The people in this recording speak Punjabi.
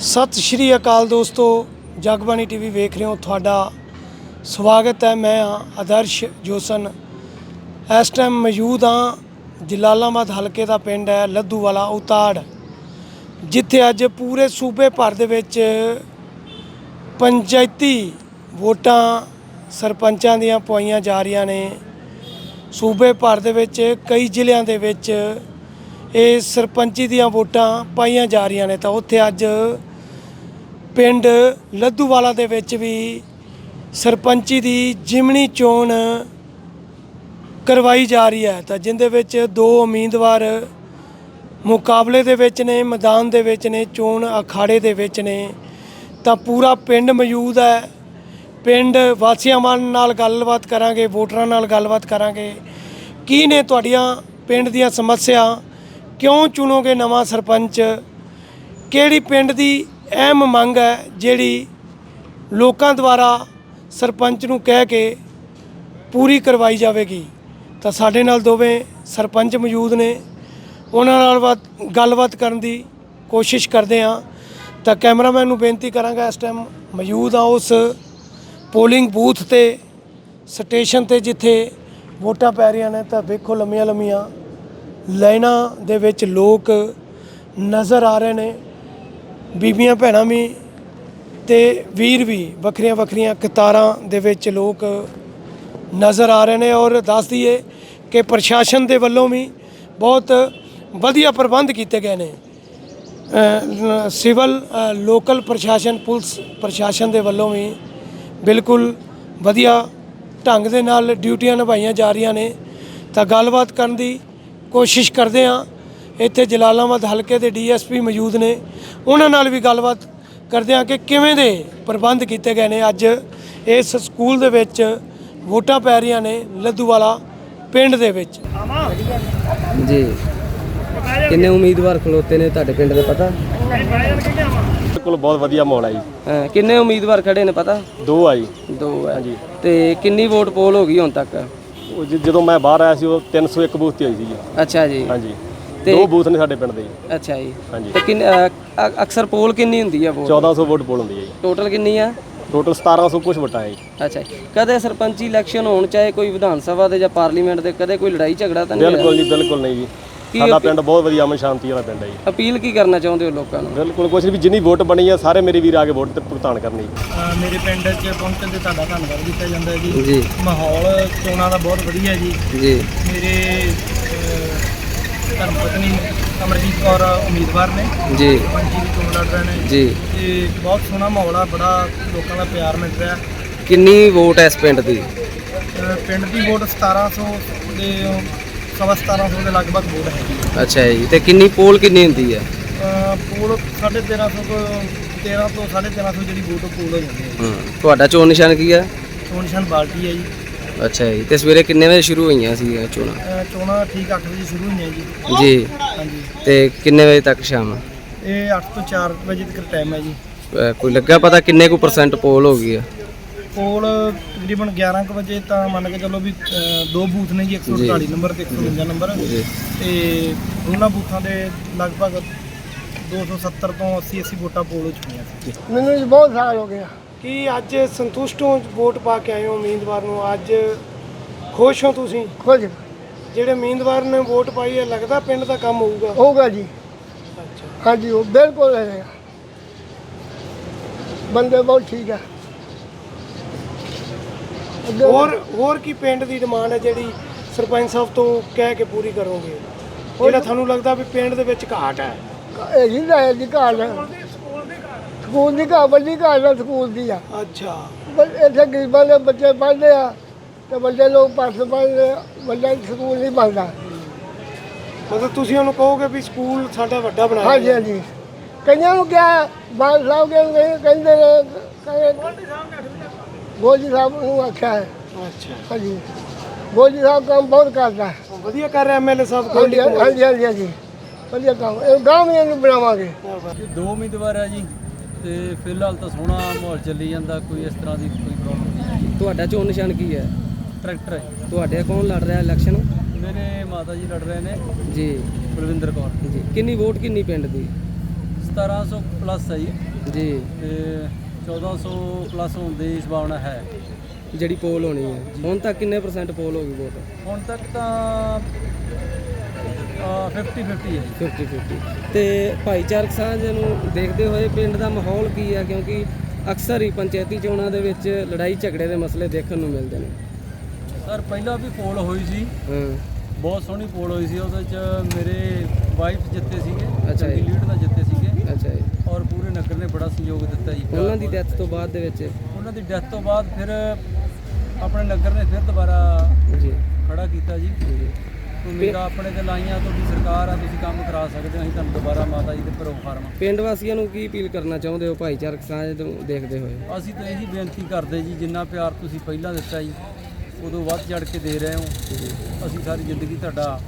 ਸਤਿ ਸ਼੍ਰੀ ਅਕਾਲ ਦੋਸਤੋ, ਜਗਬਾਣੀ ਟੀਵੀ ਵੇਖ ਰਹੇ ਹੋ ਤੁਹਾਡਾ ਸਵਾਗਤ ਹੈ। ਮੈਂ ਹਾਂ ਆਦਰਸ਼ ਜੋਸਨ। ਇਸ ਟਾਈਮ ਮੌਜੂਦ ਹਾਂ ਜਲਾਲਾਬਾਦ ਹਲਕੇ ਦਾ ਪਿੰਡ ਹੈ ਲੱਧੂਵਾਲਾ ਉਤਾੜ। ਜਿੱਥੇ ਅੱਜ ਪੂਰੇ ਸੂਬੇ ਭਰ ਦੇ ਵਿੱਚ ਪੰਚਾਇਤੀ ਵੋਟਾਂ ਸਰਪੰਚਾਂ ਦੀਆਂ ਪਵਾਈਆਂ ਜਾ ਰਹੀਆਂ ਨੇ। ਸੂਬੇ ਭਰ ਦੇ ਵਿੱਚ ਕਈ ਜ਼ਿਲ੍ਹਿਆਂ ਦੇ ਵਿੱਚ ਇਹ ਸਰਪੰਚੀ ਦੀਆਂ ਵੋਟਾਂ ਪਾਈਆਂ ਜਾ ਰਹੀਆਂ ਨੇ। ਤਾਂ ਉੱਥੇ ਅੱਜ ਪਿੰਡ ਲੱਦੂਵਾਲਾ ਦੇ ਵਿੱਚ ਵੀ ਸਰਪੰਚੀ ਦੀ ਜਿਮਣੀ ਚੋਣ ਕਰਵਾਈ ਜਾ ਰਹੀ ਹੈ। ਤਾਂ ਜਿੰਦੇ ਵਿੱਚ ਦੋ ਉਮੀਦਵਾਰ ਮੁਕਾਬਲੇ ਦੇ ਵਿੱਚ ਨੇ, ਮੈਦਾਨ ਦੇ ਵਿੱਚ ਨੇ, ਚੋਣ ਅਖਾੜੇ ਦੇ ਵਿੱਚ ਨੇ। ਤਾਂ ਪੂਰਾ ਪਿੰਡ ਮੌਜੂਦ ਹੈ। ਪਿੰਡ ਵਾਸੀਆਂ ਮਨ ਨਾਲ ਗੱਲਬਾਤ ਕਰਾਂਗੇ, ਵੋਟਰਾਂ ਨਾਲ ਗੱਲਬਾਤ ਕਰਾਂਗੇ। ਕੀ ਨੇ ਤੁਹਾਡੀਆਂ ਪਿੰਡ ਦੀਆਂ ਸਮੱਸਿਆ? ਕਿਉਂ ਚੁਣੋਗੇ ਨਵਾਂ ਸਰਪੰਚ? ਕਿਹੜੀ ਪਿੰਡ ਦੀ ਅਹਿਮ ਮੰਗ ਹੈ ਜਿਹੜੀ ਲੋਕਾਂ ਦੁਆਰਾ ਸਰਪੰਚ ਨੂੰ ਕਹਿ ਕੇ ਪੂਰੀ ਕਰਵਾਈ ਜਾਵੇਗੀ। ਤਾਂ ਸਾਡੇ ਨਾਲ ਦੋਵੇਂ ਸਰਪੰਚ ਮੌਜੂਦ ਨੇ। ਉਹਨਾਂ ਨਾਲ ਬਾਤ- ਗੱਲਬਾਤ ਕਰਨ ਦੀ ਕੋਸ਼ਿਸ਼ ਕਰਦੇ ਹਾਂ। ਤਾਂ ਕੈਮਰਾਮੈਨ ਨੂੰ ਬੇਨਤੀ ਕਰਾਂਗਾ ਇਸ ਟਾਈਮ ਮੌਜੂਦ ਆ ਉਸ ਪੋਲਿੰਗ ਬੂਥ ਤੇ ਸਟੇਸ਼ਨ ਤੇ ਜਿੱਥੇ ਵੋਟਾਂ ਪੈ ਰਹੀਆਂ ਨੇ। ਤਾਂ ਵੇਖੋ ਲੰਮੀਆਂ ਲੰਮੀਆਂ ਲਾਈਨਾਂ ਦੇ ਵਿੱਚ ਲੋਕ ਨਜ਼ਰ ਆ ਰਹੇ ਨੇ। ਬੀਬੀਆਂ, ਭੈਣਾਂ ਵੀ ਤੇ ਵੀਰ ਵੀ ਵੱਖਰੀਆਂ ਵੱਖਰੀਆਂ ਕਤਾਰਾਂ ਦੇ ਵਿੱਚ ਲੋਕ ਨਜ਼ਰ ਆ ਰਹੇ ਨੇ ਔਰ ਦੱਸ ਦਈਏ ਕਿ ਪ੍ਰਸ਼ਾਸਨ ਦੇ ਵੱਲੋਂ ਵੀ ਬਹੁਤ ਵਧੀਆ ਪ੍ਰਬੰਧ ਕੀਤੇ ਗਏ ਨੇ। ਸਿਵਲ ਲੋਕਲ ਪ੍ਰਸ਼ਾਸਨ, ਪੁਲਿਸ ਪ੍ਰਸ਼ਾਸਨ ਦੇ ਵੱਲੋਂ ਵੀ ਬਿਲਕੁਲ ਵਧੀਆ ਢੰਗ ਦੇ ਨਾਲ ਡਿਊਟੀਆਂ ਨਿਭਾਈਆਂ ਜਾ ਰਹੀਆਂ ਨੇ। ਤਾਂ ਗੱਲਬਾਤ ਕਰਨ ਦੀ ਕੋਸ਼ਿਸ਼ ਕਰਦੇ ਹਾਂ ਇੱਥੇ ਜਲਾਲਾਬਾਦ ਹਲਕੇ ਦੇ ਡੀਐਸਪੀ ਮੌਜੂਦ ਨੇ। ਉਹਨਾਂ ਨਾਲ ਵੀ ਗੱਲਬਾਤ ਕਰਦੇ ਹਾਂ ਕਿ ਕਿਵੇਂ ਦੇ ਪ੍ਰਬੰਧ ਕੀਤੇ ਗਏ ਨੇ। ਅੱਜ ਇਸ ਸਕੂਲ ਦੇ ਵਿੱਚ ਵੋਟਾਂ ਪੈ ਰਹੀਆਂ ਨੇ ਲੱਧੂਵਾਲਾ ਪਿੰਡ ਦੇ ਵਿੱਚ। ਜੀ। ਕਿੰਨੇ ਉਮੀਦਵਾਰ ਖਲੋਤੇ ਨੇ ਤੁਹਾਡੇ ਪਿੰਡ ਦੇ ਪਤਾ? ਬਿਲਕੁਲ ਬਹੁਤ ਵਧੀਆ ਮਾਹੌਲ ਹੈ ਜੀ। ਹਾਂ, ਕਿੰਨੇ ਉਮੀਦਵਾਰ ਖੜੇ ਨੇ ਪਤਾ? ਦੋ ਆ ਜੀ। ਦੋ ਹੈ ਤੇ ਕਿੰਨੀ ਵੋਟ ਪੋਲ ਹੋ ਗਈ ਹੁਣ ਤੱਕ? ਉਹ ਜ- ਜਦੋਂ ਮੈਂ ਬਾਹਰ ਆਇਆ ਸੀ ਉਹ 301 ਬੂਥ ਤੇ ਹੋਈ ਸੀ ਜੀ ਅੱਛਾ ਜੀ। ਹਾਂਜੀ। ਤੇ- ਦੋ ਬੂਥ ਨੇ ਸਾਡੇ ਪਿੰਡ ਦੇ ਜੀ। ਅੱਛਾ ਜੀ। ਹਾਂਜੀ। ਤੇ ਕਿੰਨ ਅ, ਅ- ਅਕਸਰ ਪੋਲ ਕਿੰਨੀ ਹੁੰਦੀ ਆ ਵੋਟ? 1400 ਵੋਟ ਪੋਲ ਹੁੰਦੀ ਹੈ ਜੀ। ਟੋਟਲ ਕਿੰਨੀ ਆ? ਟੋਟਲ 1700 ਕੁਝ ਵੋਟਾਂ ਹੈ ਜੀ। ਅੱਛਾ ਜੀ। ਕਦੇ ਸਰਪੰਚੀ ਇਲੈਕਸ਼ਨ ਹੋਣ ਚਾਹੇ ਕੋਈ ਵਿਧਾਨ ਸਭਾ ਦੇ ਜਾਂ ਪਾਰਲੀਮੈਂਟ ਦੇ ਕਦੇ ਕੋਈ ਲੜਾਈ ਝਗੜਾ ਤਾਂ ਨਹੀਂ? ਬਿਲਕੁਲ ਨਹੀਂ ਬਿਲਕੁਲ ਨਹੀਂ ਜੀ। ਸਾਡਾ ਪਿੰਡ ਬਹੁਤ ਵਧੀਆ ਅਮਨ ਸ਼ਾਂਤੀ ਵਾਲਾ ਪਿੰਡ ਹੈ ਜੀ। ਅਪੀਲ ਕੀ ਕਰਨਾ ਚਾਹੁੰਦੇ ਹੋ ਲੋਕਾਂ ਨੂੰ? ਬਿਲਕੁਲ ਕੁਝ ਨਹੀਂ ਵੀ ਜਿੰਨੀ ਵੋਟ ਬਣੀ ਆ ਸਾਰੇ ਮੇਰੇ ਵੀਰ ਆ ਕੇ ਵੋਟ ਤੇ ਭੁਗਤਾਨ ਕਰਨੀ ਮੇਰੇ ਪਿੰਡ 'ਚ ਪਹੁੰਚਣ ਤੇ ਤੁਹਾਡਾ ਧੰਨਵਾਦ ਕੀਤਾ ਜਾਂਦਾ ਹੈ ਜੀ। ਜੀ। ਮਾਹੌਲ ਚੋਣਾਂ ਦਾ ਬਹੁਤ ਵਧੀਆ ਜੀ। ਜੀ। ਮੇਰੇ ਧਰਮ ਪਤਨੀ ਅਮਰਜੀਤ ਕੌਰ ਉਮੀਦਵਾਰ ਨੇ। ਜੀ। ਦੀ ਚੋਣ ਲੜ ਰਹੇ ਨੇ। ਜੀ। ਤੇ ਬਹੁਤ ਸੋਹਣਾ ਮਾਹੌਲ ਆ ਬੜਾ ਲੋਕਾਂ ਦਾ ਪਿਆਰ ਮਿਲ ਰਿਹਾ। ਕਿੰਨੀ ਵੋਟ ਹੈ ਇਸ ਪਿੰਡ ਦੀ? ਅਹ ਪਿੰਡ ਦੀ ਵੋਟ 1700 ਦੇ ਸਵਾ 1700 ਦੇ ਲਗਭਗ ਵੋਟ ਹੈਗੀ ਅੱਛਾ ਜੀ ਤੇ ਕਿੰਨੀ ਪੋਲ ਕਿੰਨੀ ਹੁੰਦੀ ਹੈ ਅਹ ਪੋਲ 1350 ਤੋਂ 13 ਤੋਂ 1350 ਜਿਹੜੀ ਵੋਟ ਪੋਲ ਹੋ ਜਾਂਦੀ ਹੈ ਹਾਂ ਤੁਹਾਡਾ ਚੋਣ ਨਿਸ਼ਾਨ ਕੀ ਹੈ ਚੋਣ ਨਿਸ਼ਾਨ ਬਾਲਟੀ ਹੈ ਜੀ। ਅੱਛਾ ਜੀ ਤੇ ਸਵੇਰੇ ਕਿੰਨੇ ਵਜੇ ਸ਼ੁਰੂ ਹੋਈਆਂ ਸੀ ਇਹ ਚੋਣਾਂ? ਅਹ ਚੋਣਾਂ ਠੀਕ 8 ਵਜੇ ਸ਼ੁਰੂ ਹੋਈਆਂ ਜੀ। ਜੀ। ਹਾਂਜੀ। ਤੇ ਕਿੰਨੇ ਵਜੇ ਤੱਕ ਸ਼ਾਮ? ਇਹ 8 ਤੋਂ 4 ਵਜੇ ਤੱਕ ਟਾਈਮ ਹੈ ਜੀ। ਅਹ ਕੋਈ ਲੱਗਾ ਪਤਾ ਕਿੰਨੇ ਕੁ ਪਰਸੈਂਟ ਪੋਲ ਹੋ ਗਈ ਹੈ ਪੋਲ ਤਕਰੀਬਨ 11 ਕੁ ਵਜੇ ਤਾਂ ਮੰਨ ਕੇ ਚੱਲੋ ਵੀ ਅਹ, ਦੋ ਬੂਥ ਨੇ ਜੀ 148 ਨੰਬਰ ਤੇ 152 ਨੰਬਰ ਜੀ। ਤੇ ਦੋਨਾਂ ਬੂਥਾਂ ਦੇ ਲਗਭਗ 270 ਤੋਂ 80 80 ਵੋਟਾਂ ਪੋਲ ਹੋ ਚੁੱਕੀਆਂ ਸੀ। ਮੈਨੂੰ ਜੀ ਬਹੁਤ ਸਾਲ ਹੋ ਗਿਆ ਕੀ ਅੱਜ ਸੰਤੁਸ਼ਟ ਹੋ ਵੋਟ ਪਾ ਕੇ ਆਏ ਹੋ ਉਮੀਦਵਾਰ ਨੂੰ? ਅੱਜ ਖੁਸ਼ ਹੋ ਤੁਸੀਂ? ਖੁਸ਼। ਜਿਹੜੇ ਉਮੀਦਵਾਰ ਨੇ ਵੋਟ ਪਾਈ ਹੈ ਲੱਗਦਾ ਪਿੰਡ ਦਾ ਕੰਮ ਹੋਊਗਾ? ਹੋਊਗਾ ਜੀ। ਅੱਛਾ। ਹਾਂਜੀ ਉਹ ਬਿਲਕੁਲ ਹੈ। ਬੰਦੇ ਬਹੁਤ ਠੀਕ ਆ। ਹੋਰ ਹੋਰ ਕੀ ਪਿੰਡ ਦੀ ਡਿਮਾਂਡ ਹੈ ਜਿਹੜੀ ਸਰਪੰਚ ਸਾਹਿਬ ਤੋਂ ਕਹਿ ਕੇ ਪੂਰੀ ਕਰੋਗੇ? ਜਿਹੜਾ ਤੁਹਾਨੂੰ ਲੱਗਦਾ ਵੀ ਪਿੰਡ ਦੇ ਵਿੱਚ ਘਾਟ ਹੈ। ਇਹ ਜੀ ਦਾ ਜੀ ਘਰ ਸਕੂਲ ਦੀ ਘਰ ਵੱਡੀ ਘਰ ਦਾ ਸਕੂਲ ਦੀ ਆ। ਅੱਛਾ। ਬਸ ਇੱਥੇ ਗਰੀਬਾਂ ਦੇ ਬੱਚੇ ਪੜ੍ਹਦੇ ਆ ਤੇ ਵੱਡੇ ਲੋਕ ਪਾਸ ਪੜ੍ਹਦੇ ਆ, ਵੱਡਾ ਸਕੂਲ ਨਹੀਂ ਬਣਦਾ। ਮਤਲਬ ਤੁਸੀਂ ਉਹਨੂੰ ਕਹੋਗੇ ਵੀ ਸਕੂਲ ਸਾਡਾ ਵੱਡਾ ਬਣਾਇਆ ਹਾਂਜੀ ਹਾਂਜੀ। ਕਈਆਂ ਨੂੰ ਕਿਹਾ ਬਾਲ ਸਾਹਿਬ ਕਹਿੰਦੇ ਕਹਿੰਦੇ ਨੇ ਕਹਿੰਦੇ ਗੋਜੀ ਸਾਹਿਬ ਨੂੰ ਆਖਿਆ ਹੈ। ਅੱਛਾ। ਹਾਂਜੀ। ਗੋਜੀ ਸਾਹਿਬ ਕੰਮ ਬਹੁਤ ਕਰਦਾ ਹੈ। ਵਧੀਆ ਕਰ ਰਿਹਾ ਐਮਐਲਏ ਸਾਹਿਬ ਹਾਂਜੀ। ਹਾਂਜੀ ਹਾਂਜੀ ਹਾਂਜੀ। ਵਧੀਆ ਕੰਮ। ਇਹ ਗਾਂਵ ਵੀ ਇਹਨੂੰ ਬਣਾਵਾਂਗੇ ਦੋ ਉਮੀਦਵਾਰ ਆ ਜੀ। ਤੇ ਫਿਲਹਾਲ ਤਾਂ ਸੋਹਣਾ ਮਾਹੌਲ ਚੱਲੀ ਜਾਂਦਾ ਕੋਈ ਇਸ ਤਰ੍ਹਾਂ ਦੀ ਕੋਈ ਪ੍ਰੋਬਲਮ ਨਹੀਂ। ਤੁਹਾਡਾ ਚੋਣ ਨਿਸ਼ਾਨ ਕੀ ਹੈ? ਟਰੈਕਟਰ ਹੈ। ਤੁਹਾਡੇ ਕੌਣ ਲੜ ਰਿਹਾ ਇਲੈਕਸ਼ਨ ਮੇਰੇ ਮਾਤਾ ਜੀ ਲੜ ਰਹੇ ਨੇ। ਜੀ। ਬਲਵਿੰਦਰ ਕੌਰ। ਜੀ। ਕਿੰਨੀ ਵੋਟ ਕਿੰਨੀ ਪਿੰਡ ਦੀ? 1700 ਪਲੱਸ ਹੈ ਜੀ। ਜੀ। ਤੇ 1400 ਪਲੱਸ ਹੋਣ ਦੀ ਸੰਭਾਵਨਾ ਹੈ। ਜਿਹੜੀ ਪੋਲ ਹੋਣੀ ਹੈ। ਹੁਣ ਤੱਕ ਕਿੰਨੇ ਪਰਸੈਂਟ ਪੋਲ ਹੋ ਗਈ ਵੋਟ? ਹੁਣ ਤੱਕ ਤਾਂ 50 50 ਹੈ ਜੀ। 50 50 ਤੇ ਭਾਈਚਾਰਕ ਸਾਂਝ ਨੂੰ ਦੇਖਦੇ ਹੋਏ ਪਿੰਡ ਦਾ ਮਾਹੌਲ ਕੀ ਹੈ ਕਿਉਂਕਿ ਅਕਸਰ ਹੀ ਪੰਚਾਇਤੀ ਚੋਣਾਂ ਦੇ ਵਿੱਚ ਲੜਾਈ ਝਗੜੇ ਦੇ ਮਸਲੇ ਦੇਖਣ ਨੂੰ ਮਿਲਦੇ ਨੇ। ਸਰ ਪਹਿਲਾਂ ਵੀ ਪੋਲ ਹੋਈ ਸੀ। ਹਾਂ। ਬਹੁਤ ਸੋਹਣੀ ਪੋਲ ਹੋਈ ਸੀ। ਉਹਦੇ ਚ ਮੇਰੇ ਵਾਈਫ ਜਿੱਤੇ ਸੀਗੇ ਅੱਛਾ ਜੀ। ਚੰਗੀ ਲੀਡ ਨਾਲ ਜਿੱਤੇ ਸੀਗੇ। ਅੱਛਾ ਜੀ। ਔਰ ਪੂਰੇ ਨਗਰ ਨੇ ਬੜਾ ਸਹਿਯੋਗ ਦਿੱਤਾ ਜੀ। ਉਹਨਾਂ ਦੀ ਡੈਥ ਤੋਂ ਬਾਅਦ ਦੇ ਵਿੱਚ? ਉਹਨਾਂ ਦੀ ਡੈਥ ਤੋਂ ਬਾਅਦ ਫਿਰ ਆਪਣੇ ਨਗਰ ਨੇ ਫਿਰ ਦੁਬਾਰਾ ਜੀ। ਖੜਾ ਕੀਤਾ ਜੀ। ਉਮੀਦਾਂ ਆਪਣੇ ਤੇ ਲਾਈਆਂ ਤੁਹਾਡੀ ਸਰਕਾਰ ਆ ਤੁਸੀਂ ਕੰਮ ਕਰਾ ਸਕਦੇ ਹੋ ਅਸੀਂ ਤੁਹਾਨੂੰ ਦੁਬਾਰਾ ਮਾਤਾ ਜੀ ਦੇ ਭਰੋ ਫਾਰਮ ਪਿੰਡ ਵਾਸੀਆਂ ਨੂੰ ਕੀ ਅਪੀਲ ਕਰਨਾ ਚਾਹੁੰਦੇ ਹੋ ਭਾਈਚਾਰਕ ਸਾਂਝ ਨੂੰ ਦੇਖਦੇ ਹੋਏ? ਅਸੀਂ ਤਾਂ ਇਹੀ ਬੇਨਤੀ ਕਰਦੇ ਜੀ ਜਿੰਨਾ ਪਿਆਰ ਤੁਸੀਂ ਪਹਿਲਾਂ ਦਿੱਤਾ ਜੀ ਉਦੋਂ ਵੱਧ ਚੜ ਕੇ ਦੇ ਰਹੇ ਹੋ। ਅਸੀਂ ਸਾਰੀ ਜ਼ਿੰਦਗੀ ਤੁਹਾਡਾ